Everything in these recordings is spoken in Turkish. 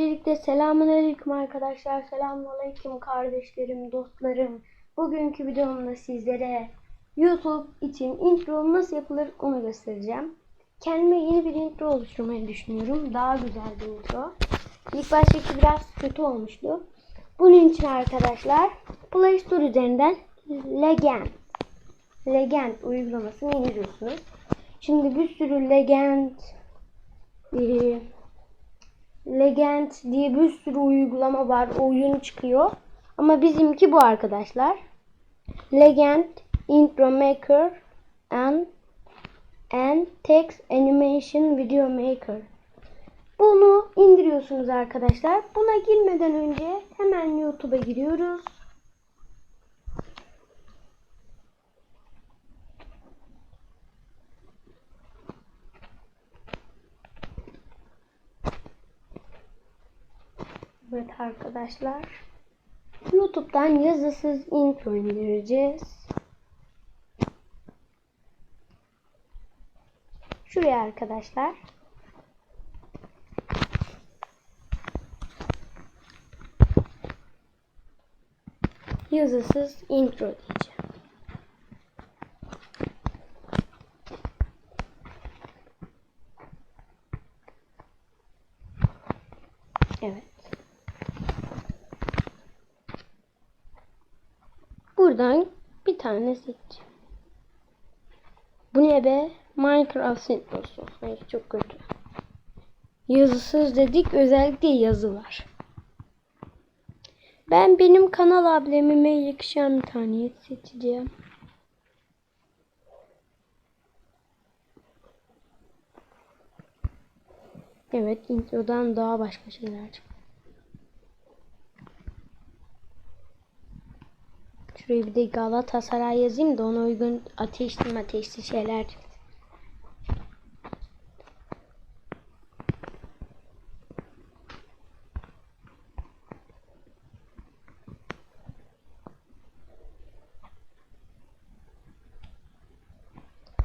Öncelikle selamünaleyküm arkadaşlar. Selamünaleyküm kardeşlerim, dostlarım. Bugünkü videomda sizlere YouTube için intro nasıl yapılır onu göstereceğim. Kendime yeni bir intro oluşturmayı düşünüyorum. Daha güzel bir intro. İlk baştaki biraz kötü olmuştu. Bunun için arkadaşlar Play Store üzerinden Legend Legend uygulamasını indiriyorsunuz. Şimdi bir sürü Legend e, Legend diye bir sürü uygulama var. Oyun çıkıyor. Ama bizimki bu arkadaşlar. Legend Intro Maker and and Text Animation Video Maker. Bunu indiriyorsunuz arkadaşlar. Buna girmeden önce hemen YouTube'a giriyoruz. Evet arkadaşlar. YouTube'dan yazısız intro indireceğiz. Şuraya arkadaşlar. Yazısız intro diyeceğim. Evet. Buradan bir tane seçeceğim. Bu ne be? Minecraft introsu. Hayır çok kötü. Yazısız dedik özellikle yazı var. Ben benim kanal ablemime yakışan bir tane seçeceğim. Evet introdan daha başka şeyler çıktı. Şuraya bir de Galatasaray yazayım da ona uygun ateşli ateşli şeyler.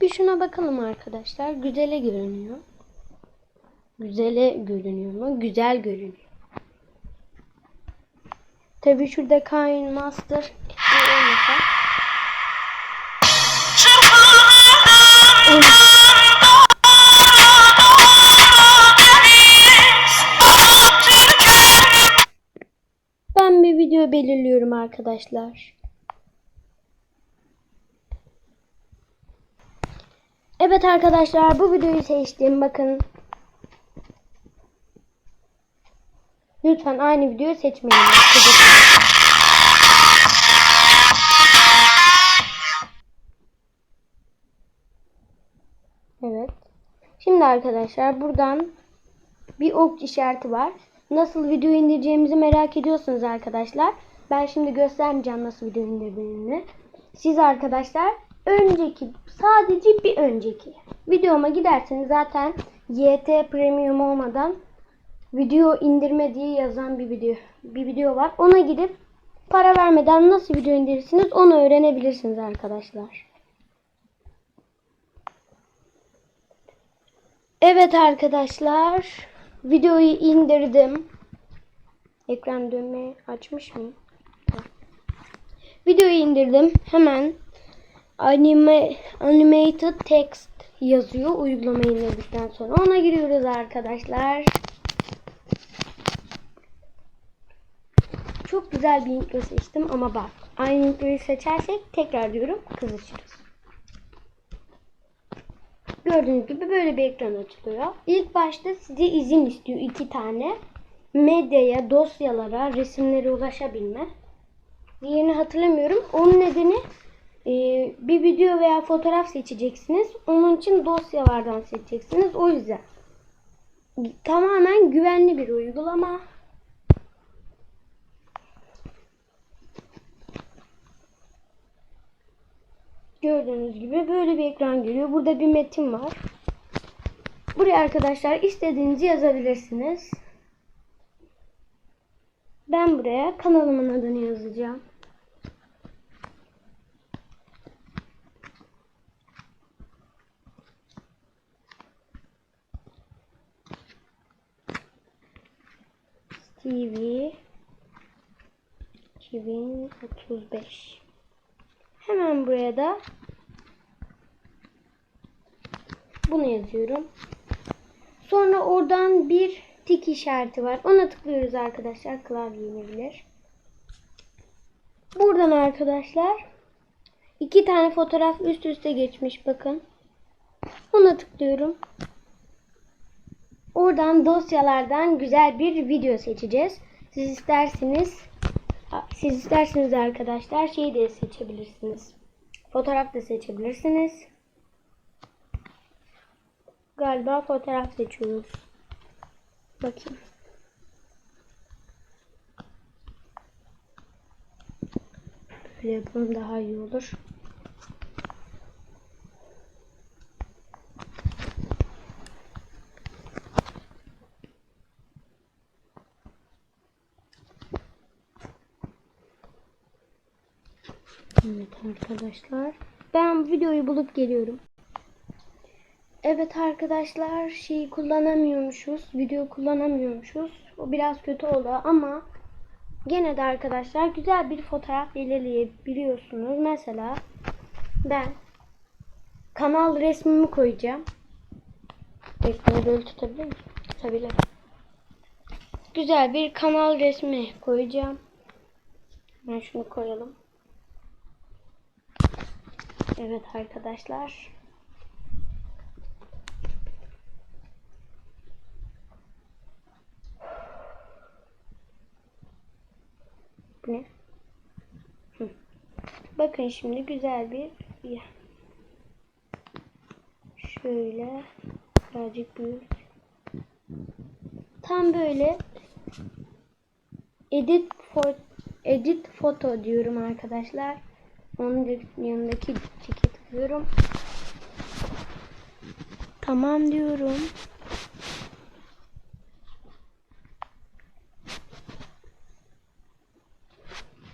Bir şuna bakalım arkadaşlar. Güzele görünüyor. Güzele görünüyor mu? Güzel görünüyor. Tabi şurada Kain Master Ben bir video belirliyorum arkadaşlar. Evet arkadaşlar bu videoyu seçtim. Bakın. Lütfen aynı videoyu seçmeyin. Evet. Şimdi arkadaşlar buradan bir ok işareti var. Nasıl video indireceğimizi merak ediyorsunuz arkadaşlar. Ben şimdi göstermeyeceğim nasıl video indirdiğini. Siz arkadaşlar önceki sadece bir önceki videoma giderseniz zaten YT Premium olmadan video indirme diye yazan bir video bir video var. Ona gidip para vermeden nasıl video indirirsiniz onu öğrenebilirsiniz arkadaşlar. Evet arkadaşlar videoyu indirdim. Ekran dönmeyi açmış mıyım? Videoyu indirdim. Hemen anime, animated text yazıyor uygulamayı indirdikten sonra. Ona giriyoruz arkadaşlar. Çok güzel bir intro seçtim ama bak aynı introyu seçersek tekrar diyorum kızışırız. Gördüğünüz gibi böyle bir ekran açılıyor. İlk başta size izin istiyor iki tane. Medyaya, dosyalara, resimlere ulaşabilme. Diğerini hatırlamıyorum. Onun nedeni e, bir video veya fotoğraf seçeceksiniz. Onun için dosyalardan seçeceksiniz. O yüzden tamamen güvenli bir uygulama. Gördüğünüz gibi böyle bir ekran geliyor. Burada bir metin var. Buraya arkadaşlar istediğinizi yazabilirsiniz. Ben buraya kanalımın adını yazacağım. CV 2035 Hemen buraya da bunu yazıyorum. Sonra oradan bir tik işareti var. Ona tıklıyoruz arkadaşlar. Klavye inebilir. Buradan arkadaşlar iki tane fotoğraf üst üste geçmiş bakın. Ona tıklıyorum. Oradan dosyalardan güzel bir video seçeceğiz. Siz isterseniz siz isterseniz arkadaşlar şeyi de seçebilirsiniz. Fotoğraf da seçebilirsiniz. Galiba fotoğraf seçiyoruz. Bakayım. Böyle yapalım daha iyi olur. Evet arkadaşlar. Ben videoyu bulup geliyorum. Evet arkadaşlar şeyi kullanamıyormuşuz. Video kullanamıyormuşuz. O biraz kötü oldu ama gene de arkadaşlar güzel bir fotoğraf belirleyebiliyorsunuz. Mesela ben kanal resmimi koyacağım. Resmini böyle tutabilir miyim? Tutabilirim. Güzel bir kanal resmi koyacağım. Ben şunu koyalım. Evet arkadaşlar. Ne? Bakın şimdi güzel bir. Şöyle birazcık büyük. Tam böyle edit foto edit foto diyorum arkadaşlar. Onun yanındaki tiki tıklıyorum. Tamam diyorum.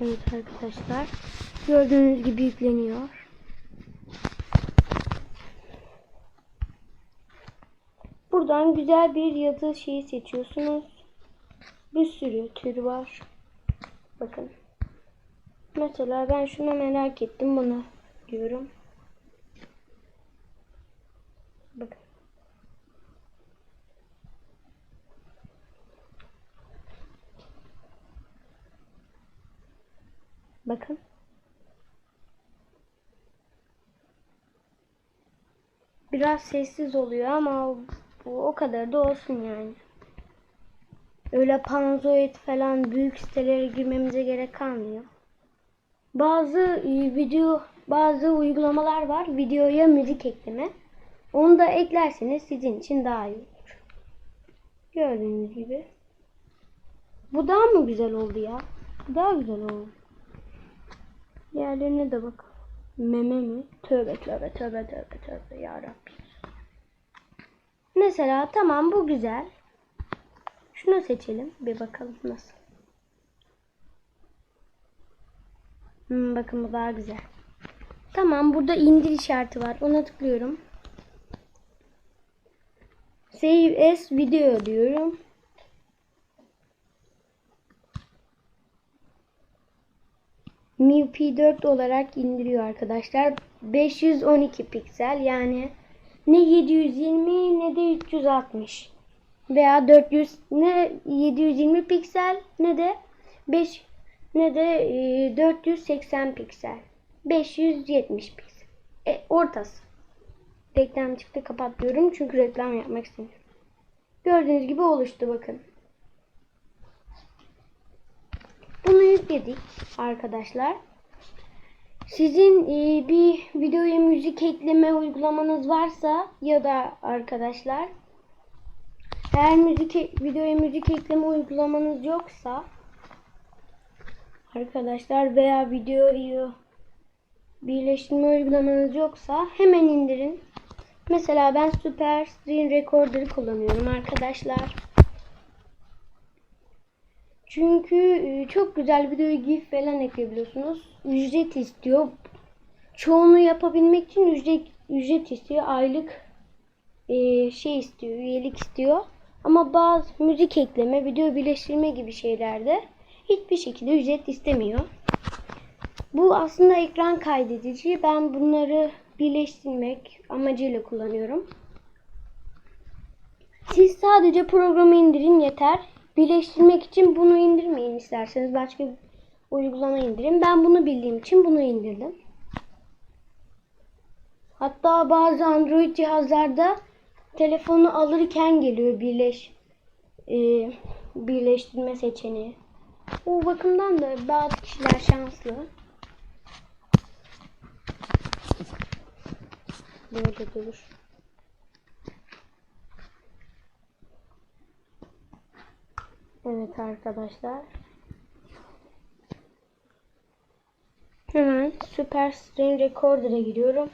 Evet arkadaşlar. Gördüğünüz gibi yükleniyor. Buradan güzel bir yazı şeyi seçiyorsunuz. Bir sürü tür var. Bakın. Mesela ben şunu merak ettim bunu diyorum. Bakın. Biraz sessiz oluyor ama bu o kadar da olsun yani. Öyle panzoid falan büyük sitelere girmemize gerek kalmıyor. Bazı e, video bazı uygulamalar var. Videoya müzik ekleme. Onu da eklerseniz sizin için daha iyi olur. Gördüğünüz gibi. Bu daha mı güzel oldu ya? Daha güzel oldu. Diğerlerine de bak. Meme mi? Tövbe tövbe tövbe tövbe tövbe ya Rabbi. Mesela tamam bu güzel. Şunu seçelim. Bir bakalım nasıl. Hmm, bakın bu daha güzel. Tamam burada indir işareti var. Ona tıklıyorum. Save as video diyorum. MIUI 4 olarak indiriyor arkadaşlar. 512 piksel yani ne 720 ne de 360 veya 400 ne 720 piksel ne de 5 ne de e, 480 piksel. 570 piksel. E, ortası. Reklam çıktı kapatıyorum çünkü reklam yapmak istemiyorum. Gördüğünüz gibi oluştu bakın. Bunu yükledik arkadaşlar. Sizin e, bir videoya müzik ekleme uygulamanız varsa ya da arkadaşlar eğer müzik e, videoya müzik ekleme uygulamanız yoksa arkadaşlar veya videoyu birleştirme uygulamanız yoksa hemen indirin. Mesela ben Super Screen Recorder'ı kullanıyorum arkadaşlar. Çünkü e, çok güzel video GIF falan ekleyebiliyorsunuz. Ücret istiyor. Çoğunu yapabilmek için ücret ücret istiyor. Aylık e, şey istiyor, üyelik istiyor. Ama bazı müzik ekleme, video birleştirme gibi şeylerde hiçbir şekilde ücret istemiyor. Bu aslında ekran kaydedici. Ben bunları birleştirmek amacıyla kullanıyorum. Siz sadece programı indirin yeter. Birleştirmek için bunu indirmeyin isterseniz başka bir uygulama indirin. Ben bunu bildiğim için bunu indirdim. Hatta bazı Android cihazlarda telefonu alırken geliyor birleş e, birleştirme seçeneği. O bakımdan da bazı kişiler şanslı. Böyle durur. Evet arkadaşlar. Hemen Super Screen Recorder'a giriyorum.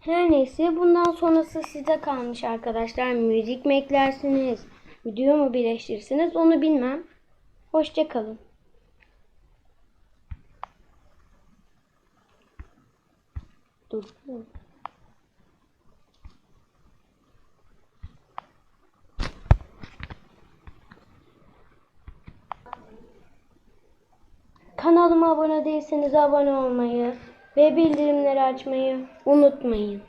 Her neyse bundan sonrası size kalmış arkadaşlar. Müzik mi eklersiniz? Video mu birleştirirsiniz? Onu bilmem. Hoşça kalın. Dur. Kanalıma abone değilseniz abone olmayı ve bildirimleri açmayı unutmayın.